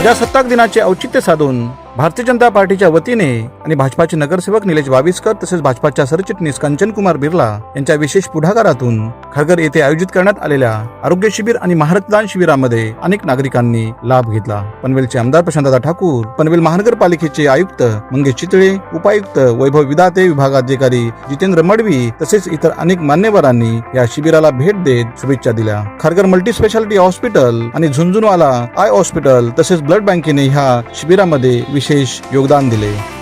प्रजासत्ताक दिनाचे औचित्य साधून भारतीय जनता पार्टीच्या वतीने आणि भाजपाचे नगरसेवक निलेश बाविस्कर तसेच भाजपाच्या सरचिटणीस कंचन कुमार बिर्ला यांच्या विशेष पुढाकारातून खरगर येथे आयोजित करण्यात आलेल्या आरोग्य शिबिर आणि महारक्तदान शिबिरामध्ये अनेक नागरिकांनी लाभ घेतला. पनवेलचे आमदार प्रशांतदा ठाकूर पनवेल महानगरपालिकेचे आयुक्त मंगेश चितळे उपायुक्त वैभव विदाते विभागाधिकारी जितेंद्र मडवी तसेच इतर अनेक मान्यवरांनी या शिबिराला भेट देत शुभेच्छा दिल्या. खरगर मल्टी स्पेशालिटी हॉस्पिटल आणि झुंझुनवाला आय हॉस्पिटल तसेच ब्लड बँकेने ह्या शिबिरामध्ये विशेष विशेष योगदान दिले.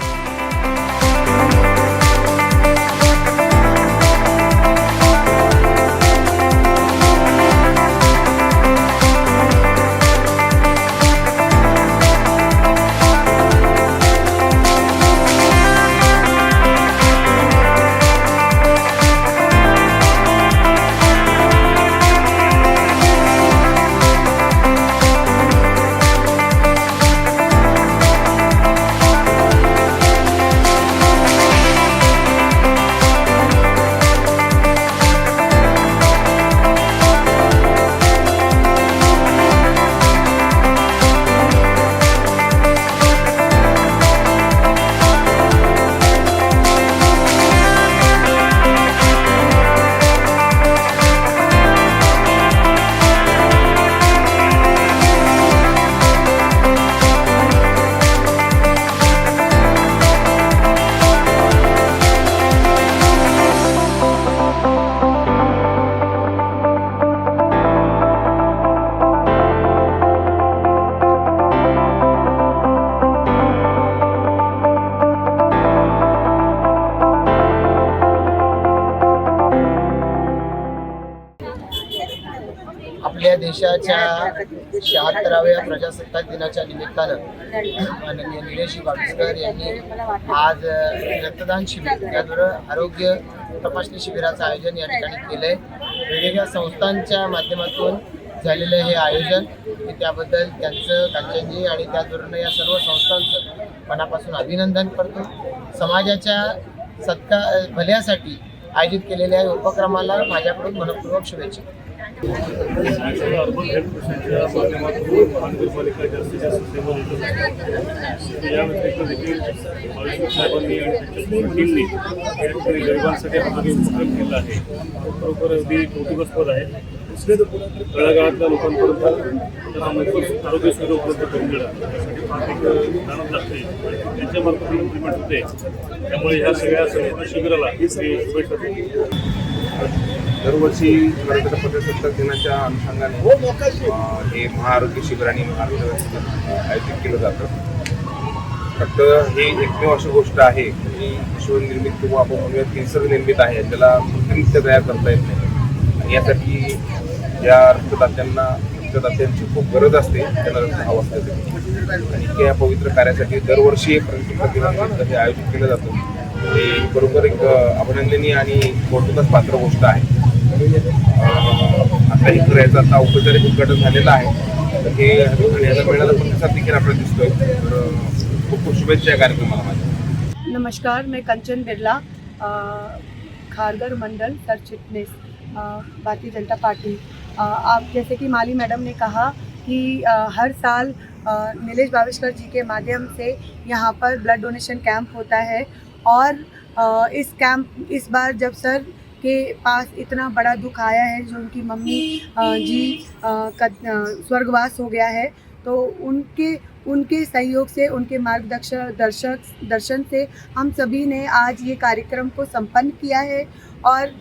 आजच्या शहात्तराव्या प्रजासत्ताक दिनाच्या निमित्तानं माननीय निलेश बाविस्कर यांनी आज रक्तदान शिबिर त्याचबरोबर आरोग्य तपासणी शिबिराचं आयोजन या ठिकाणी केलंय. वेगवेगळ्या संस्थांच्या माध्यमातून झालेलं हे आयोजन त्याबद्दल त्यांचं कांचनजी आणि त्याचबरोबर या सर्व संस्थांचं मनापासून अभिनंदन करतो. समाजाच्या सत्ता भल्यासाठी आयोजित केलेल्या उपक्रमाला माझ्याकडून मनपूर्वक शुभेच्छा. अर्बन हेल्थ मिशनच्या माध्यमातून महानगरपालिका जास्तीत जास्त सेवा देत असते या व्यतिरिक्त देखील बाळासाहेब साहेबांनी आणि त्यांच्या टीमनी या ठिकाणी गरिबांसाठी हा जो उपक्रम केला आहे खरोखर अगदी कौतुकास्पद आहे तळागाळातल्या लोकांपर्यंत त्यांना मोफत आरोग्य सुविधा उपलब्ध करून देणं यासाठी प्रत्येक जाणत लागते आणि त्यांच्या मार्फत इम्प्लिमेंट होते त्यामुळे ह्या सगळ्या संपूर्ण शिबिराला मी शुभेच्छा देते. दरवर्षी भारताच्या प्रजासत्ताक दिनाच्या अनुषंगाने हे महाआरोग्य शिबिर आणि महाआरोग्य आयोजित केलं जातं. फक्त हे एकमेव अशी गोष्ट आहे की ईश्वरनिर्मित किंवा आपण म्हणूया निसर्ग निर्मित आहे त्याला कृत्रिमरित्या तयार करता येत नाही. आणि यासाठी ज्या रक्तदात्यांना रक्तदात्यांची खूप गरज असते त्यांना रक्त हवं असते आणि त्या पवित्र कार्यासाठी दरवर्षी एक दिनानिमित्त हे आयोजित केलं जातं. हे बरोबर एक अभिनंदनीय आणि कौतुकास पात्र गोष्ट आहे. आता हे करायचं आता औपचारिक उद्घाटन झालेलं आहे. तर हे याला मिळाला प्रतिसाद देखील आपल्याला दिसतोय? तर खूप खूप शुभेच्छा या कार्यक्रमाला माझ्या. नमस्कार मी कंचन बिर्ला खारगर मंडल सर भारतीय जनता पार्टी. आप जैसे कि माली मैडम ने कहा कि अ, हर साल अ, नीलेश बाविस्कर जी के माध्यम से यहाँ पर ब्लड डोनेशन कैंप होता है और अ, इस कैंप इस बार जब सर के पास इतना बड़ा दुख आया है जो उनकी मम्मी जी स्वर्गवास हो गया है। तो उनके उनके सहयोग से, उनके मार्गदर्शन दर्शक, दर्शन से हम सभी ने आज ये कार्यक्रम को संपन्न किया है और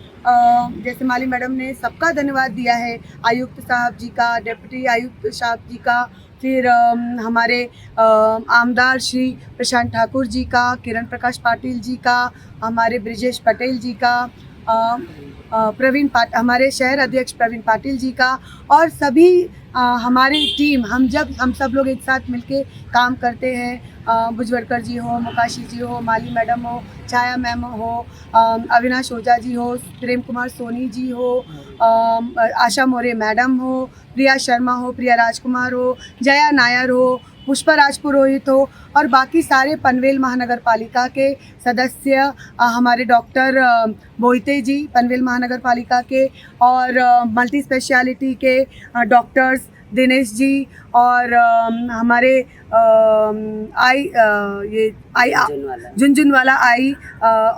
जैसे माली मैडम ने सबका धन्यवाद दिया है। आयुक्त साहब जी का डिप्टी आयुक्त साहब जी का, फिर हमारे आमदार श्री प्रशांत ठाकुर जी का, किरण प्रकाश पाटिल जी का, हमारे ब्रिजेश पटेल जी का प्रवीण पाट, हमारे शहर अध्यक्ष प्रवीण पाटिल जी का और सभी हमारी टीम, हम जब, हम सब लोग एक साथ मिलके काम करते हैं। भुजवड़कर जी हो, मुकाशी जी हो, माली मैडम हो, छाया मैम हो अविनाश ओझा जी हो, प्रेम कुमार सोनी जी हो आशा मोरे मैडम हो, प्रिया शर्मा हो, प्रिया राजकुमार हो, जया नायर हो पुष्पा राज पुरोहित हो और बाकी सारे पनवेल महानगर पालिका के सदस्य हमारे डॉक्टर बोईते जी पनवेल महानगर पालिका के और मल्टी स्पेशलिटी के डॉक्टर्स दिनेश जी और हमारे आई ये आई झुंझुनवाला आई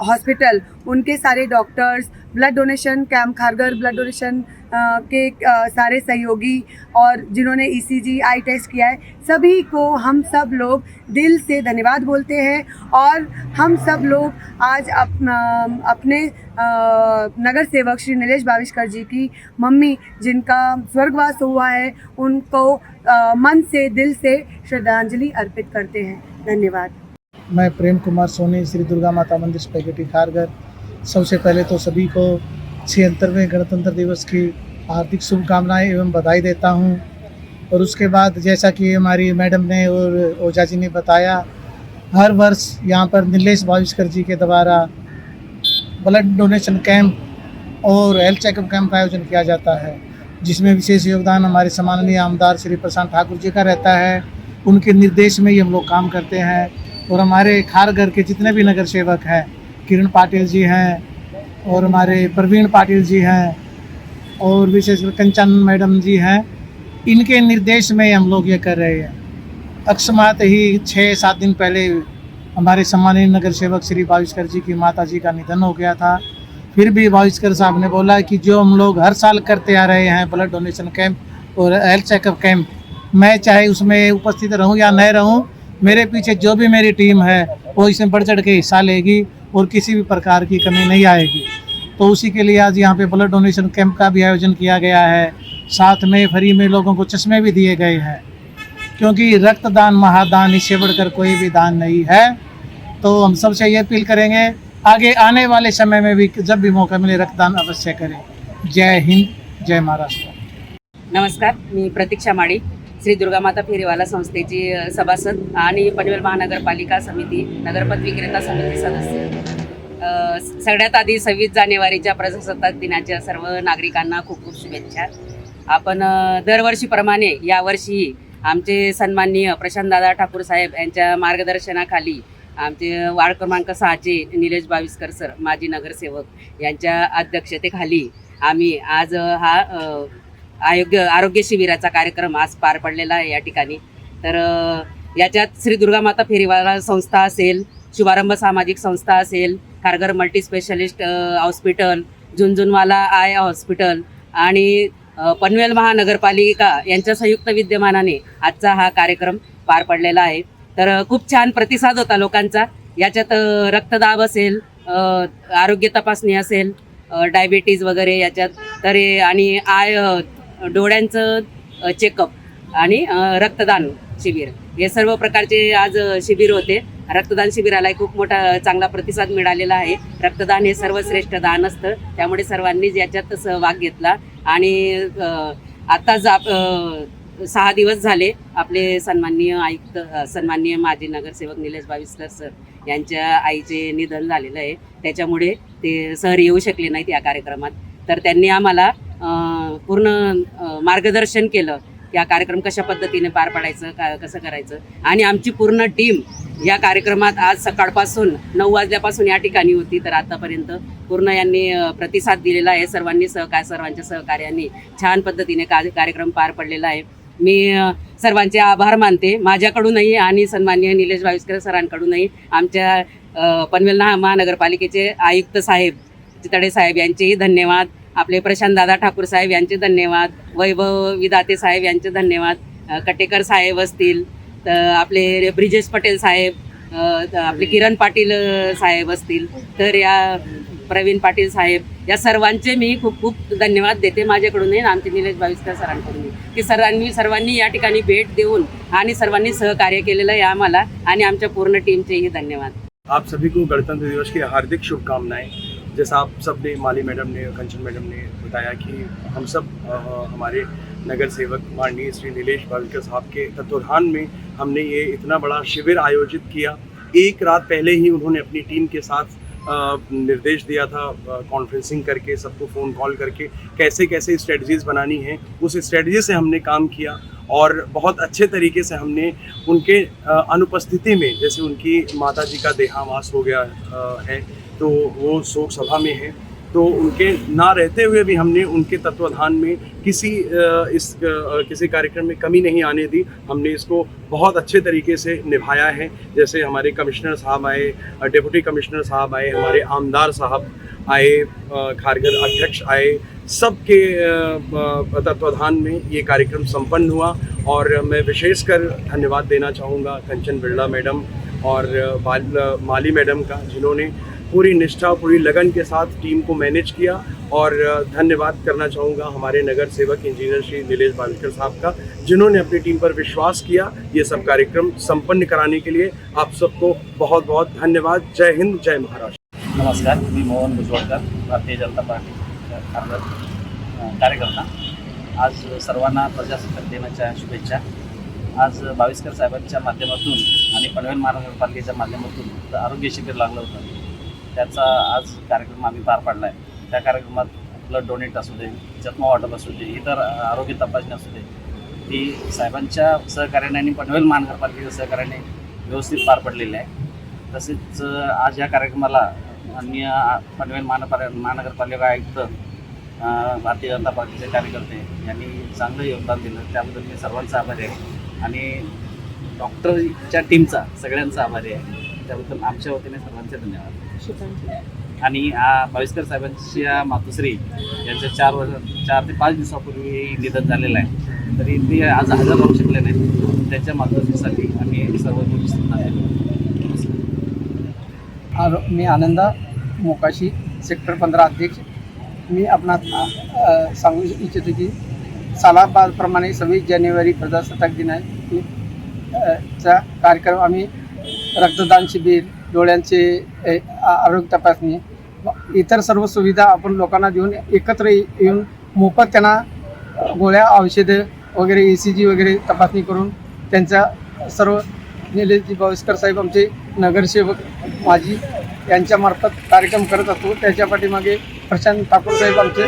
हॉस्पिटल उनके सारे doctors blood donation camp Kharghar blood donation के सारे सहयोगी और जिन्होंने ईसीजी आई टेस्ट किया है, सभी को हम सब लोग दिल से धन्यवाद बोलते हैं और हम सब लोग आज अपना अपने नगर सेवक श्री नीलेश भाविष्कर जी की मम्मी जिनका स्वर्गवास हुआ है, उनको मन से, दिल से श्रद्धांजलि अर्पित करते हैं। धन्यवाद। मैं प्रेम कुमार सोनी, श्री दुर्गा माता मंदिर, स्पेगेटी, खारगर। सबसे पहले तो सभी को छिहत्तरवें गणतंत्र दिवस की हार्दिक शुभकामनाएँ एवं बधाई देता हूँ। और उसके बाद जैसा कि हमारी मैडम ने और ओझा जी ने बताया, हर वर्ष यहाँ पर नीलेश भाविष्कर जी के द्वारा ब्लड डोनेशन कैंप और हेल्थ चेकअप कैंप का आयोजन किया जाता है, जिसमें विशेष योगदान हमारे सम्माननीय आमदार श्री प्रशांत ठाकुर जी का रहता है। उनके निर्देश में ही हम लोग काम करते हैं और हमारे खारघर के जितने भी नगर सेवक हैं किरण पाटिल जी हैं और हमारे प्रवीण पाटिल जी हैं और विशेषकर कंचन मैडम जी हैं। इनके निर्देश में हम लोग ये कर रहे हैं। अकस्मात ही छः, सात दिन पहले हमारे सम्मानीय नगर सेवक श्री भाविष्कर जी की माता जी का निधन हो गया था। फिर भी भाविष्कर साहब ने बोला कि जो हम लोग हर साल करते आ रहे हैं ब्लड डोनेशन कैंप और हेल्थ चेकअप कैंप मैं चाहे उसमें उपस्थित रहूँ या न रहूँ, मेरे पीछे जो भी मेरी टीम है, वो इसमें बढ़ चढ़ के हिस्सा लेगी। और किसी भी प्रकार की कमी नहीं आएगी। तो उसी के लिए आज यहाँ पे ब्लड डोनेशन कैंप का भी आयोजन किया गया है। साथ में फ्री में लोगों को चश्मे भी दिए गए हैं। क्योंकि रक्तदान, महादान, इससे बढ़कर कोई भी दान नहीं है। तो हम सबसे ये अपील करेंगे, आगे आने वाले समय में भी जब भी मौका मिले, रक्तदान अवश्य करें। जय हिंद, जय महाराष्ट्र। नमस्कार, मी प्रतीक्षा माळी। श्री दुर्गामाता फेरीवाला संस्थेची सभासद आणि पनवेल महानगरपालिका समिती नगरपथ विक्रेता समिती सदस्य. सगळ्यात आधी सव्वीस जानेवारीच्या प्रजासत्ताक दिनाच्या सर्व नागरिकांना खूप खूप शुभेच्छा. आपण दरवर्षीप्रमाणे यावर्षीही आमचे सन्माननीय प्रशांतदादा ठाकूर साहेब यांच्या मार्गदर्शनाखाली आमचे वार्ड क्रमांक सहाचे निलेश बाविस्कर सर माजी नगरसेवक यांच्या अध्यक्षतेखाली आम्ही आज हा आरोग्य आरोग्य शिबिराचा कार्यक्रम आज पार पडलेला आहे या ठिकाणी. तर याच्यात श्री दुर्गा माता फेरीवाला संस्था असेल शुभारंभ सामाजिक संस्था असेल Kharghar multi specialist hospital Jhunjhunwala eye hospital आणि पनवेल महानगरपालिका यांच्या संयुक्त विद्यमानाने आजचा हा कार्यक्रम पार पडलेला आहे. तर खूप छान प्रतिसाद होता लोकांचा. याच्यात रक्तदाब असेल आरोग्य तपासणी असेल डायबिटीज वगैरे याच्यात. तर आणि आय डोळ्यांचं चेकअप आणि रक्तदान शिबिर. हे सर्व प्रकारचे आज शिबिर होते. रक्तदान शिबिराला खूप मोठा चांगला प्रतिसाद मिळालेला आहे. रक्तदान हे सर्वश्रेष्ठ दान असतं. त्यामुळे सर्वांनीच याच्यात सहभाग घेतला आणि आत्ता जा आप सहा दिवस झाले आपले सन्माननीय आयुक्त सन्माननीय माजी नगरसेवक निलेश बाविस्कर सर यांच्या आईचे निधन झालेलं आहे. त्याच्यामुळे ते सर येऊ शकले नाहीत या कार्यक्रमात. तर त्यांनी आम्हाला पूर्ण मार्गदर्शन केलं की हा कार्यक्रम कशा पद्धतीने पार पाडायचं का कसं करायचं. आणि आमची पूर्ण टीम या कार्यक्रमात आज सकाळपासून नऊ वाजल्यापासून या ठिकाणी होती तर आतापर्यंत पूर्ण यांनी प्रतिसाद दिलेला आहे. सर्वांनी सहकार सर्वांच्या सहकार्याने छान पद्धतीने का कार्यक्रम पार पडलेला आहे. मी सर्वांचे आभार मानते. माझ्याकडूनही आणि सन्माननीय निलेश भाविस्कर सरांकडूनही आमच्या पनवेल महानगरपालिकेचे आयुक्त साहेब चितडे साहेब यांचेही धन्यवाद. आपले प्रशांत दादा ठाकूर साहेब यांचे धन्यवाद वैभव विदाते साहेब यांचे धन्यवाद कटेकर साहेब असतील तर आपले ब्रिजेश पटेल साहेब आपले किरण पाटील साहेब असतील तर या प्रवीण पाटील साहेब या सर्वांचे मी खूप खूप धन्यवाद देते माझ्याकडूनही आमचे निलेश भाविस्कर सरांकडून. की सर्वांनी सर्वांनी या ठिकाणी भेट देऊन आणि सर्वांनी सहकार्य केलेलं आहे आम्हाला आणि आमच्या पूर्ण टीमचेही धन्यवाद. आप सभी को गणतंत्र दिवस की हार्दिक शुभकामनाएं। जैसा आप सबने माली मैडम ने कंचन मैडम ने बताया कि हम सब अ, हमारे नगर सेवक माननीय श्री नीलेश भाविकर साहब के तत्वाधान में हमने ये इतना बड़ा शिविर आयोजित किया। एक रात पहले ही उन्होंने अपनी टीम के साथ निर्देश दिया था कॉन्फ्रेंसिंग करके सबको फ़ोन कॉल करके कैसे कैसे स्ट्रेटजीज बनानी है। उस स्ट्रेटजी से हमने काम किया। और बहुत अच्छे तरीके से हमने उनके अनुपस्थिति में, जैसे उनकी माता जी का देहावास हो गया है तो वो शोक सभा में है तो उनके ना रहते हुए भी हमने उनके तत्वाधान में किसी इस किसी कार्यक्रम में कमी नहीं आने दी, हमने इसको बहुत अच्छे तरीके से निभाया है, जैसे हमारे कमिश्नर साहब आए डिप्टी कमिश्नर साहब आए, हमारे आमदार साहब आए खारगर अध्यक्ष आए सबके तत्वाधान में ये कार्यक्रम संपन्न हुआ और मैं विशेषकर धन्यवाद देना चाहूँगा कंचन बिरला मैडम और माली मैडम का, जिन्होंने पूरी निष्ठा पूरी लगन के साथ टीम को मैनेज किया और धन्यवाद करना चाहूँगा हमारे नगर सेवक इंजीनियर श्री नीलेश बालकर साहब का, जिन्होंने अपनी टीम पर विश्वास किया ये सब कार्यक्रम संपन्न कराने के लिए। आप सबको बहुत बहुत धन्यवाद। जय हिंद, जय महाराष्ट्र। नमस्कार, मी मोहन भुजबळकर भारतीय जनता पार्टी। खारघर कार्यकर्ता. आज सर्वांना प्रजासत्ताक दिनाच्या शुभेच्छा. आज बावीसकर साहेबांच्या माध्यमातून आणि पनवेल महानगरपालिकेच्या माध्यमातून आरोग्य शिबिर लागलं होतं. त्याचा आज कार्यक्रम आम्ही पार पाडला आहे त्या कार्यक्रमात ब्लड डोनेट असू दे जखमा वाटप असू दे इतर आरोग्य तपासणी असू दे ती साहेबांच्या सहकार्याने आणि पनवेल महानगरपालिकेच्या सहकार्याने व्यवस्थित पार पडलेली आहे. तसेच आज या कार्यक्रमाला अन्य पनवेल महानपाल महानगरपालिका आयुक्त भारतीय जनता पार्टीचे कार्यकर्ते यांनी चांगलं योगदान दिलं. त्याबद्दल मी सर्वांचा आभारी आहे. आणि डॉक्टरच्या टीमचा सगळ्यांचा आभारी आहे. त्याबद्दल आमच्या वतीने सर्वांचे धन्यवाद. आणि आ, भाविस्कर साहेबांच्या मातुश्री यांच्या चार वर्ष चार ते पाच दिवसापूर्वी निधन झालेलं आहे. तरी ते आज हजर राहू शकले नाहीत. त्यांच्या मातुश्रीसाठी आम्ही सर्व मी आनंदा मोकाशी सेक्टर पंधरा अध्यक्ष. मी आपणा सांगू इच्छितो की सालाबादप्रमाणे सव्वीस जानेवारी प्रजासत्ताक दिना चा कार्यक्रम आम्ही रक्तदान शिबिर डोळ्यांचे आरोग्य तपासणी इतर सर्व सुविधा आपण लोकांना देऊन एकत्र येऊन मोफत त्यांना गोळ्या औषधं वगैरे ए सी जी वगैरे तपासणी करून त्यांचा सर्व निलेशजी बावस्कर साहेब आमचे नगरसेवक माजी यांच्यामार्फत कार्यक्रम करत असतो. त्याच्या पाठीमागे प्रशांत ठाकूर साहेब आमचे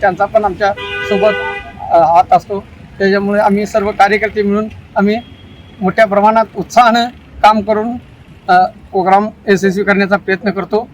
त्यांचा पण आमच्यासोबत हात असतो. त्याच्यामुळे आम्ही सर्व कार्यकर्ते मिळून आम्ही मोठ्या प्रमाणात उत्साहानं काम करून प्रोग्राम यशस्वी करण्याचा प्रयत्न करतो.